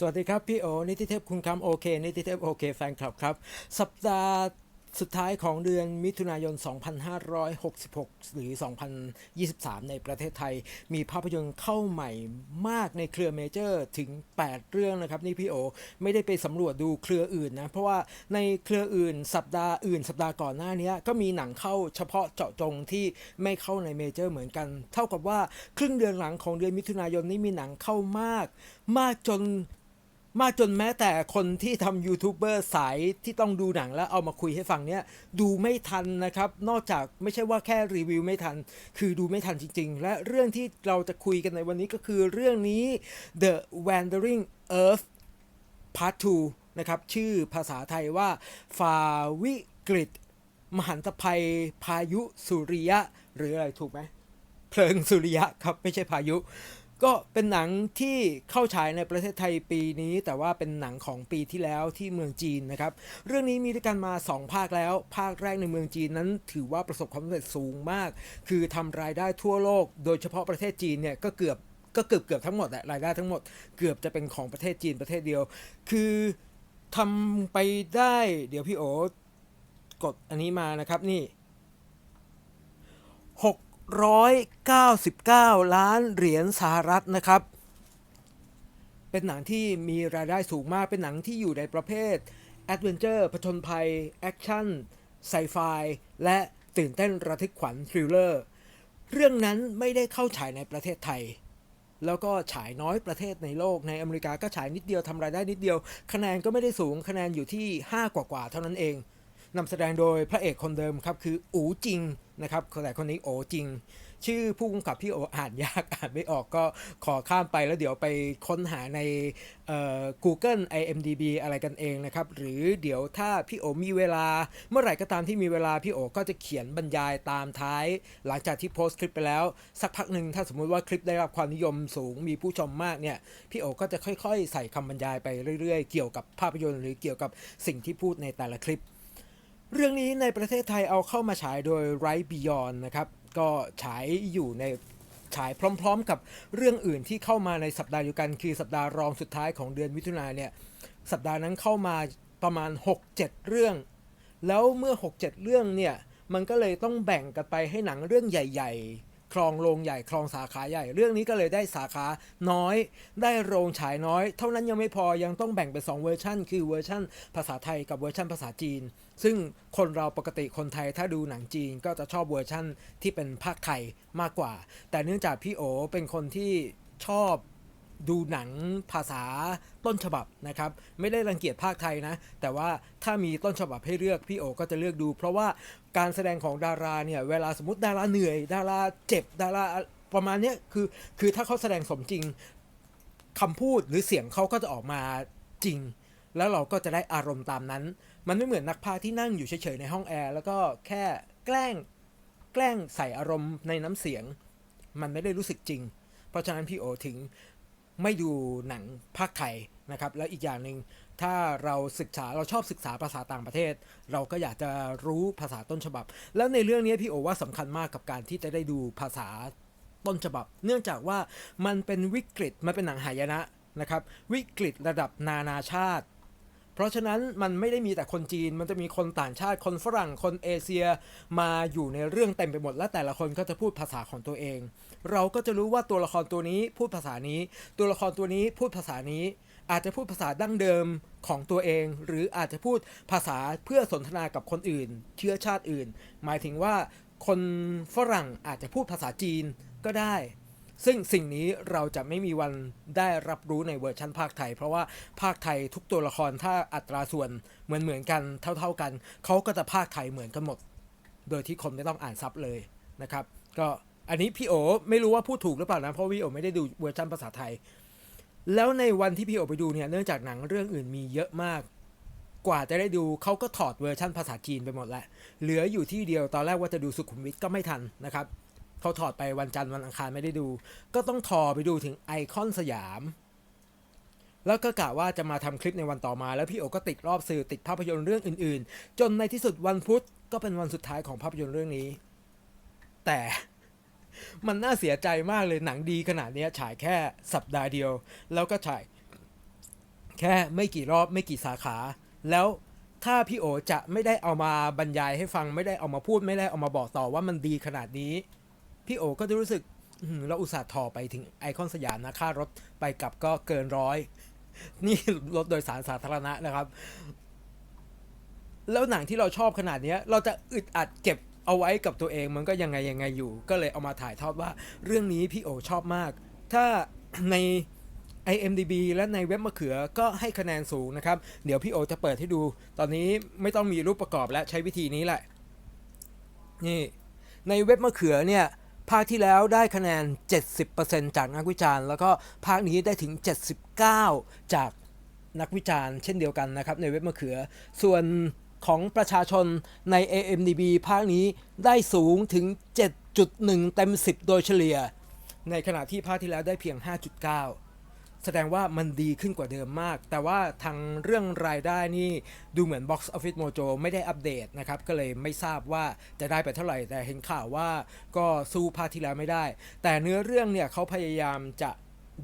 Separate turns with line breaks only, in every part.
สวัสดีครับ พี่โอ นิติเทพคุณคำโอเค นิติเทพโอเคแฟนคลับครับ สัปดาห์สุดท้ายของเดือนมิถุนายน 2566 หรือ 2023 ในประเทศไทย มีภาพยนตร์เข้าใหม่มากในเครือเมเจอร์ถึง 8 เรื่องนะครับ นี่พี่โอ ไม่ได้ไปสำรวจดูเครืออื่นนะ เพราะว่าในเครืออื่น สัปดาห์อื่น สัปดาห์ก่อนหน้านี้ก็มีหนังเข้าเฉพาะเจาะจงที่ไม่เข้าในเมเจอร์เหมือนกัน เท่ากับว่าครึ่งเดือนหลังของเดือนมิถุนายนนี้มีหนังเข้ามาก มากจน มากจนแม้แต่คนที่ทำยูทูบเบอร์สายที่ต้องดูหนังแล้วเอามาคุยให้ฟังเนี่ยดูไม่ทันนะครับ นอกจากไม่ใช่ว่าแค่รีวิวไม่ทัน คือดูไม่ทันจริง ๆ และเรื่องที่เราจะคุยกันในวันนี้ก็คือเรื่องนี้ The Wandering Earth Part 2นะครับ ชื่อภาษาไทยว่าฝ่าวิกฤต มหันตภัยพายุสุริยะ หรืออะไรถูกไหมเพลิงสุริยะครับ ไม่ใช่พายุ ก็เป็นหนังที่เข้าฉายในประเทศไทยปีนี้ แต่ว่าเป็นหนังของปีที่แล้วที่เมืองจีนนะครับ เรื่องนี้มีด้วยกันมา 2 ภาคแล้ว ภาคแรกในเมืองจีนนั้น ถือว่าประสบความสำเร็จสูงมาก คือทำรายได้ทั่วโลก โดยเฉพาะประเทศจีนเนี่ยก็เกือบก็เกือบเกือบทั้งหมดแหละรายได้ทั้งหมดเกือบจะเป็นของประเทศจีนประเทศเดียว คือทำไปได้ เดี๋ยวพี่โอกดอันนี้มานะครับนี่ 699 ล้านเหรียญสหรัฐนะครับ เป็นหนังที่มีรายได้สูงมาก เป็นหนังที่อยู่ในประเภทแอดเวนเจอร์ผจญภัย แอคชั่น ไซไฟ และตื่นเต้นระทึกขวัญทริลเลอร์ เรื่องนั้นไม่ได้เข้าฉายในประเทศไทย แล้วก็ฉายน้อยประเทศในโลก ในอเมริกาก็ฉายนิดเดียวทำรายได้นิดเดียว คะแนนก็ไม่ได้สูง คะแนนอยู่ที่ 5 กว่าๆเท่านั้นเอง นำแสดงโดยพระเอกคนเดิมครับคืออูจิงนะครับแต่คนนี้โอจริง ชื่อผู้กำกับพี่โออ่านยากอ่านไม่ออกก็ขอข้ามไปแล้วเดี๋ยวไปค้นหาใน Google IMDB อะไรกันเองนะครับ หรือเดี๋ยวถ้าพี่โอมีเวลา เมื่อไหร่ก็ตามที่มีเวลาพี่โอก็จะเขียนบรรยายตามท้าย หลังจากที่โพสต์คลิปไปแล้ว สักพักหนึ่งถ้าสมมุติว่าคลิปได้รับความนิยมสูงมีผู้ชมมากเนี่ยพี่โอก็จะค่อยๆ ใส่คำบรรยายไปเรื่อยๆ เกี่ยวกับภาพยนตร์หรือเกี่ยวกับสิ่งที่พูดในแต่ละคลิป เรื่องนี้ในประเทศไทยเอาเข้ามาฉายโดยไรบิยอนนะครับ ก็ฉายอยู่ในฉายพร้อมๆ กับเรื่องอื่นที่เข้ามาในสัปดาห์เดียวกันคือสัปดาห์รองสุดท้ายของเดือนมิถุนายนเนี่ยสัปดาห์นั้นเข้ามาประมาณ 6-7 เรื่อง แล้วเมื่อ 6-7 เรื่องเนี่ยมันก็เลยต้องแบ่งกันไปให้หนังเรื่องใหญ่ ๆ ครองโรงใหญ่ครองสาขาใหญ่ เรื่องนี้ก็เลยได้สาขาน้อย ได้โรงฉายน้อย เท่านั้นยังไม่พอยังต้องแบ่งเป็น2เวอร์ชันคือเวอร์ชันภาษาไทยกับเวอร์ชันภาษาจีน ซึ่งคนเราปกติคนไทยถ้าดูหนังจีนก็จะชอบเวอร์ชั่นที่เป็นภาคไทยมากกว่า แต่เนื่องจากพี่โอเป็นคนที่ชอบ ดูหนังภาษาต้นฉบับนะครับ ไม่ได้รังเกียจภาคไทยนะ แต่ว่าถ้ามีต้นฉบับให้เลือกพี่โอก็จะเลือกดู เพราะว่าการแสดงของดาราเนี่ยเวลาสมมติดาราเหนื่อย ดาราเจ็บดาราประมาณนี้คือคือถ้าเขาแสดงสมจริงคำพูดหรือเสียงเขาก็จะออกมาจริง แล้วเราก็จะได้อารมณ์ตามนั้น มันไม่เหมือนนักพากที่นั่งอยู่เฉยๆในห้องแอร์แล้วก็แค่แกล้งแกล้งใส่อารมณ์ในน้ำเสียง มันไม่ได้รู้สึกจริง เพราะฉะนั้นพี่โอถึง ไม่ดูหนังภาคไทยนะครับ แล้วอีกอย่างหนึ่งถ้าเราศึกษาเราชอบศึกษาภาษาต่างประเทศ เราก็อยากจะรู้ภาษาต้นฉบับ แล้วในเรื่องนี้พี่โอว่าสำคัญมากกับการที่จะได้ดูภาษาต้นฉบับ เนื่องจากว่ามันเป็นวิกฤตมันเป็นหนังหายนะนะครับวิกฤตระดับนานาชาติ เพราะฉะนั้นมันไม่ได้มีแต่คนจีน มันจะมีคนต่างชาติคนฝรั่งคนเอเชียมาอยู่ในเรื่องเต็มไปหมด และแต่ละคนก็จะพูดภาษาของตัวเอง เราก็จะรู้ว่าตัวละครตัวนี้พูดภาษานี้ ตัวละครตัวนี้พูดภาษานี้ อาจจะพูดภาษาดั้งเดิมของตัวเอง หรืออาจจะพูดภาษาเพื่อสนทนากับคนอื่น เชื้อชาติอื่น หมายถึงว่าคนฝรั่งอาจจะพูดภาษาจีนก็ได้ ซึ่งสิ่งนี้เราจะไม่มีวันได้รับรู้ในเวอร์ชันภาคไทย เพราะว่าภาคไทยทุกตัวละครถ้าอัตราส่วนเหมือนเหมือนกันเท่า ๆกัน เขาก็จะภาคไทยเหมือนกันหมด โดยที่คนไม่ต้องอ่านซับเลยนะครับ ก็อันนี้พี่โอไม่รู้ว่าพูดถูกหรือเปล่านะเพราะพี่โอไม่ได้ดูเวอร์ชันภาษาไทย แล้วในวันที่พี่โอไปดูเนี่ยเนื่องจากหนังเรื่องอื่นมีเยอะมากกว่าจะได้ดูเขาก็ถอดเวอร์ชันภาษาจีนไปหมดแล้ว เหลืออยู่ที่เดียวตอนแรกว่าจะดูสุขุมวิทก็ไม่ทันนะครับ เขาถอดไปวันจันทร์วันอังคารไม่ได้ดู ก็ต้องทอไปดูถึงไอคอนสยาม แล้วก็กะว่าจะมาทำคลิปในวันต่อมา แล้วพี่โอก็ติดรอบสื่อติดภาพยนตร์เรื่องอื่น ๆ จนในที่สุดวันพุธก็เป็นวันสุดท้ายของภาพยนตร์เรื่องนี้ แต่มันน่าเสียใจมากเลยหนังดีขนาดนี้ฉายแค่สัปดาห์เดียว แล้วก็ฉายแค่ไม่กี่รอบไม่กี่สาขา แล้วถ้าพี่โอจะไม่ได้เอามาบรรยายให้ฟังไม่ได้เอามาพูดไม่ได้เอามาบอกต่อว่ามันดีขนาดนี้ พี่โอก็จะรู้สึกเราอุตส่าห์ถอไปถึงไอคอนสยามนะค่ารถไปกลับก็เกินร้อย นี่รถโดยสารสาธารณะนะครับ แล้วหนังที่เราชอบขนาดนี้เราจะอึดอัดเก็บเอาไว้กับตัวเองมันก็ยังไงยังไงอยู่ ก็เลยเอามาถ่ายทอดว่าเรื่องนี้พี่โอชอบมาก ถ้าใน IMDB และในเว็บมะเขือก็ให้คะแนนสูงนะครับ เดี๋ยวพี่โอจะเปิดให้ดู ตอนนี้ไม่ต้องมีรูปประกอบและใช้วิธีนี้แหละ นี่ ในเว็บมะเขือเนี่ย ภาคที่แล้วได้คะแนน 70%จากนักวิจารณ์ แล้วก็ภาคนี้ได้ถึง 79 จากนักวิจารณ์ เช่นเดียวกันนะครับในเว็บมะเขือ ส่วนของประชาชนใน AMDB ภาคนี้ได้สูงถึง 7.1 เต็ม 10 โดยเฉลี่ย ในขณะที่ภาคที่แล้วได้เพียง 5.9 แสดงว่ามันดีขึ้นกว่าเดิมมาก แต่ว่าทางเรื่องรายได้นี่ดูเหมือน Box Office Mojo ไม่ได้อัปเดตนะครับ ก็เลยไม่ทราบว่าจะได้ไปเท่าไหร่ แต่เห็นข่าวว่าก็สู้ภาคที่แล้วไม่ได้ แต่เนื้อเรื่องเนี่ยเขาพยายามจะ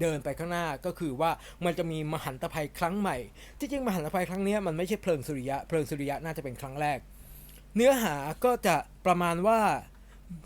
เดินไปข้างหน้าก็คือว่ามันจะมีมหันตภัยครั้งใหม่ ที่จริงมหันตภัยครั้งนี้มันไม่ใช่เพลิงสุริยะ เพลิงสุริยะน่าจะเป็นครั้งแรก เนื้อหาก็จะประมาณว่า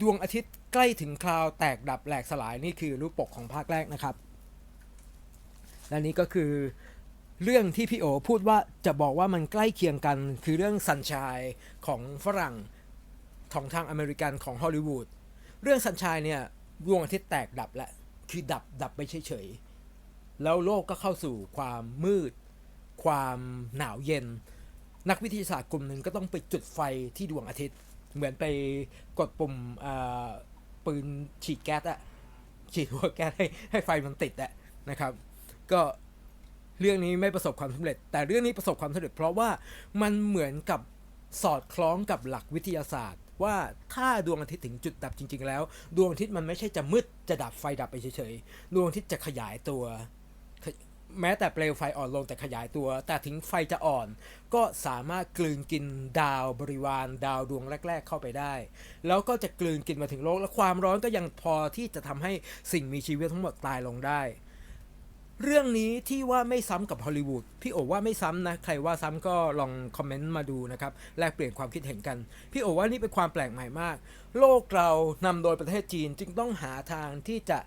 ดวงอาทิตย์ใกล้ถึงคราวแตกดับแหลกสลายนี่คือรูปปกของภาคแรกนะครับ และนี่ก็คือเรื่องที่พี่โอพูดว่าจะบอกว่ามันใกล้เคียงกัน คือเรื่องสัญชัยของฝรั่งของทางอเมริกันของฮอลลีวูดเรื่องสัญชัยเนี่ยดวงอาทิตย์แตกดับแล้วคือดับดับไปเฉยๆแล้วโลกก็เข้าสู่ความมืด ความหนาวเย็น นักวิทยาศาสตร์กลุ่มหนึ่งก็ต้องไปจุดไฟที่ดวงอาทิตย์ เหมือนไปกดปุ่มปืนฉีดแก๊สอะฉีดหัวแก๊สให้ให้ไฟมันติดอะนะครับ ก็เรื่องนี้ไม่ประสบความสำเร็จ แต่เรื่องนี้ประสบความสำเร็จ เพราะว่ามันเหมือนกับสอดคล้องกับหลักวิทยาศาสตร์ ว่าถ้าดวงอาทิตย์ถึงจุดดับจริง ๆ แล้ว ดวงอาทิตย์มันไม่ใช่จะมืดจะดับไฟดับไปเฉยๆดวงอาทิตย์จะขยายตัว แม้แต่เปลวไฟอ่อนลงแต่ขยายตัว แต่ถึงไฟจะอ่อน ก็สามารถกลืนกินดาวบริวาร ดาวดวงแรก ๆ เข้าไปได้ แล้วก็จะกลืนกินมาถึงโลกและความร้อนก็ยังพอที่จะทำให้สิ่งมีชีวิตทั้งหมดตายลงได้ เรื่องนี้ที่ว่าไม่ซ้ำกับฮอลลีวูดพี่โอว่าไม่ซ้ำนะ ใครว่าซ้ำก็ลองคอมเมนต์มาดูนะครับ แลกเปลี่ยนความคิดเห็นกัน พี่โอว่านี่เป็นความแปลกใหม่มาก โลกเรานำโดยประเทศจีนจึงต้องหาทางที่จะ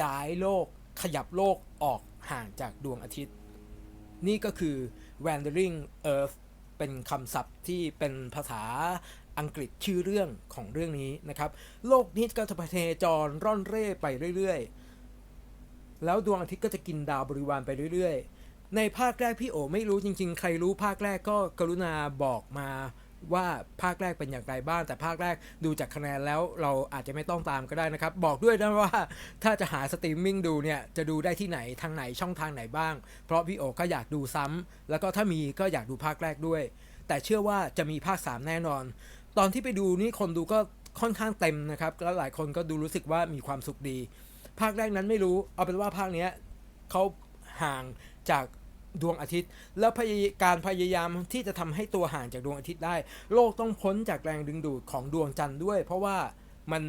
ย้ายโลก ขยับโลกออกห่างจากดวงอาทิตย์ นี่ก็คือ wandering earth เป็นคำศัพท์ที่เป็นภาษาอังกฤษชื่อเรื่องของเรื่องนี้นะครับ โลกนี้ก็จะพเทจรร่อนเร่ไปเรื่อยๆ แล้วดวงอาทิตย์ก็จะกินดาวบริวารไปเรื่อยๆ ในภาคแรกพี่โอไม่รู้จริง ๆ ใครรู้ภาคแรกก็กรุณาบอกมาว่าภาคแรกเป็นอย่างไรบ้าง แต่ภาคแรกดูจากคะแนนแล้วเราอาจจะไม่ต้องตามก็ได้นะครับ บอกด้วยนะว่าถ้าจะหาสตรีมมิ่งดูเนี่ยจะดูได้ที่ไหนทางไหนช่องทางไหนบ้าง เพราะพี่โอก็อยากดูซ้ำแล้วก็ถ้ามีก็อยากดูภาคแรกด้วย แต่เชื่อว่าจะมีภาค 3 แน่นอน ตอนที่ไปดูนี่คนดูก็ค่อนข้างเต็มนะครับแล้วหลายคนก็ดูรู้สึกว่ามีความสุขดี ภาคแรกนั้นไม่รู้ เอาเป็นว่าภาคเนี้ยเขาห่างจากดวงอาทิตย์ แล้วพยายการพยายามที่จะทำให้ตัวห่างจากดวงอาทิตย์ได้ โลกต้องพ้นจากแรงดึงดูดของดวงจันทร์ด้วย เพราะว่ามัน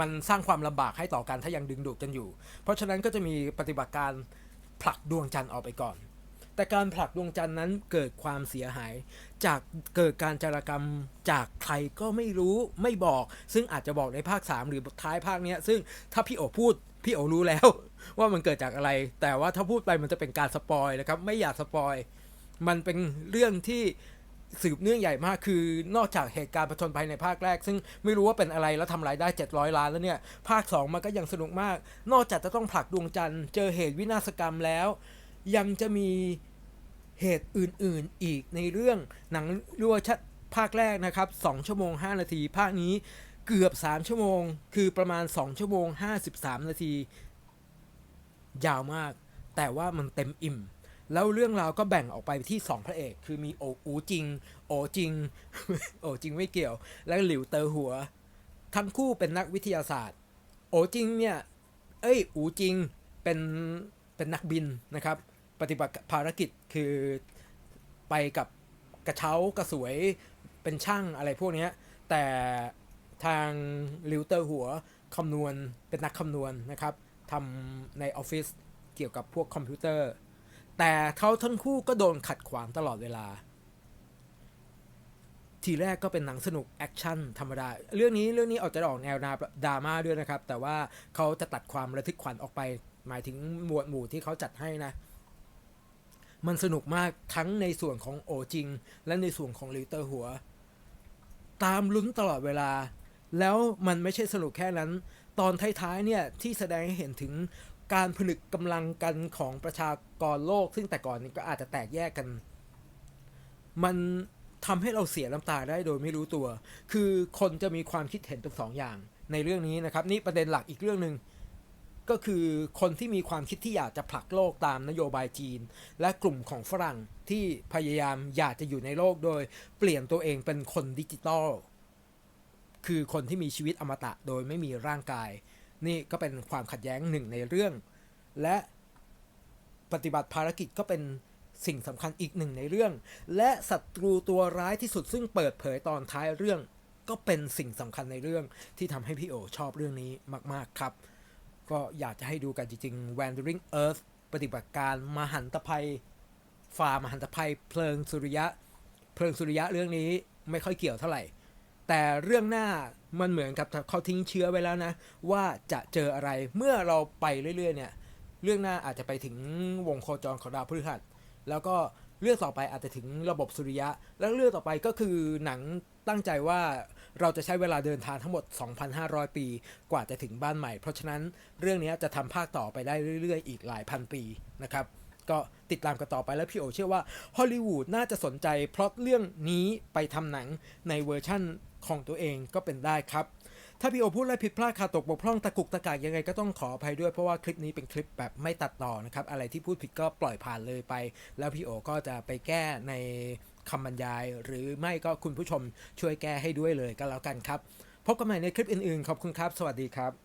มันสร้างความลำบากให้ต่อกันถ้ายังดึงดูดกันอยู่ เพราะฉะนั้นก็จะมีปฏิบัติการผลักดวงจันทร์ออกไปก่อน แต่การผลักดวงจันทร์นั้นเกิดความเสียหาย จากเกิดการจารกรรมจากใครก็ไม่รู้ไม่บอก ซึ่งอาจจะบอกในภาค 3 หรือท้ายภาคเนี้ย ซึ่งถ้าพี่โอพูดพี่โอรู้แล้ว ว่ามันเกิดจากอะไร แต่ว่าถ้าพูดไปมันจะเป็นการสปอยนะครับ ไม่อยากสปอย มันเป็นเรื่องที่สืบเนื่องใหญ่มากคือนอกจากเหตุการณ์ผจญภัยในภาคแรก ซึ่งไม่รู้ว่าเป็นอะไรแล้วทำรายได้ 700 ล้านแล้วเนี่ย ภาค 2 มันก็ยังสนุกมาก นอกจากจะต้องผลักดวงจันทร์เจอเหตุวินาศกรรมแล้ว ยังจะมีเหตุอื่นๆอีกในเรื่องหนังรัวชัดภาคแรกนะครับ 2 ชั่วโมง 5 นาที ภาคนี้เกือบ 3 ชั่วโมง คือประมาณ 2 ชั่วโมง 53 นาที ยาวมาก แต่ว่ามันเต็มอิ่ม แล้วเรื่องราวก็แบ่งออกไปที่ 2 พระเอก คือมีโออูจริง โอจริง โอจริงไม่เกี่ยว แล้วหลิวเตอหัว ทั้งคู่เป็นนักวิทยาศาสตร์ โอจริงเนี่ย เอ้ย อูจริง เป็น เป็นนักบินนะครับ ปฏิบัติภารกิจคือไปกับกระเช้ากระสวยเป็นช่างอะไรพวกนี้แต่ทางลิวเตอร์หัวคำนวณเป็นนักคำนวณนะครับทำในออฟฟิศเกี่ยวกับพวกคอมพิวเตอร์ แต่เขาทั้งคู่ก็โดนขัดขวางตลอดเวลา ทีแรกก็เป็นหนังสนุกแอคชั่นธรรมดา เรื่องนี้เรื่องนี้ออกจะออกแนวนาดราม่าด้วยนะครับ แต่ว่าเขาจะตัดความระทึกขวัญออกไป หมายถึงหมวดหมู่ที่เขาจัดให้นะ มันสนุกมากทั้งในส่วนของโอจริง และในส่วนของลิเตอร์หัว ตามลุ้นตลอดเวลา แล้วมันไม่ใช่สนุกแค่นั้น ตอนท้ายๆเนี่ยที่แสดงให้เห็นถึงการผนึกกำลังกันของประชากรโลก ซึ่งแต่ก่อนนี้ก็อาจจะแตกแยกกัน มันทำให้เราเสียน้ำตาได้โดยไม่รู้ตัว คือคนจะมีความคิดเห็นเป็นสองอย่างในเรื่องนี้นะครับ นี่ประเด็นหลักอีกเรื่องหนึ่ง ก็คือคนที่มีความคิดที่อยากจะผลักโลกตามนโยบายจีน และกลุ่มของฝรั่งที่พยายามอยากจะอยู่ในโลกโดย เปลี่ยนตัวเองเป็นคนดิจิตอลคือคนที่มีชีวิตอมตะโดยไม่มีร่างกาย นี่ก็เป็นความขัดแย้งหนึ่งในเรื่อง และปฏิบัติภารกิจก็เป็นสิ่งสำคัญอีกหนึ่งในเรื่อง และศัตรูตัวร้ายที่สุดซึ่งเปิดเผยตอนท้ายเรื่อง ก็เป็นสิ่งสำคัญในเรื่องที่ทำให้พี่โอชอบเรื่องนี้มาก ๆ ครับ ก็อยากจะให้ดูกันจริงๆ Wandering Earth ปฏิบัติการมหันตภัยฝ่ามหันตภัยเพลิงสุริยะ เพลิงสุริยะเรื่องนี้ไม่ค่อยเกี่ยวเท่าไหร่ แต่เรื่องหน้ามันเหมือนกับเขาทิ้งเชื้อไว้แล้วนะ ว่าจะเจออะไรเมื่อเราไปเรื่อยๆเนี่ย เรื่องหน้าอาจจะไปถึงวงโคจรของดาวพฤหัส แล้วก็ เรื่องต่อไปอาจจะถึงระบบสุริยะ แล้วเรื่องต่อไปก็คือหนังตั้งใจว่าเราจะใช้เวลาเดินทางทั้งหมด 2,500 ปี กว่าจะถึงบ้านใหม่ เพราะฉะนั้นเรื่องนี้จะทำภาคต่อไปได้เรื่อยๆ อีกหลายพันปีนะครับก็ติดตามกันต่อไปแล้วพี่โอเชื่อว่าฮอลลีวูดน่าจะสนใจเพราะเรื่องนี้ไปทำหนังในเวอร์ชั่นของตัวเองก็เป็นได้ครับ ถ้าพี่โอพูดอะไรผิดพลาดขาดตกบกพร่องตะกุกตะกากยังไงก็ต้องขออภัยด้วยเพราะว่าคลิปนี้เป็นคลิปแบบไม่ตัดต่อนะครับอะไรที่พูดผิดก็ปล่อยผ่านเลยไป แล้วพี่โอก็จะไปแก้ในคำบรรยาย หรือไม่ก็คุณผู้ชมช่วยแก้ให้ด้วยเลยก็แล้วกันครับ พบกันใหม่ในคลิปอื่นๆ ขอบคุณครับ สวัสดีครับ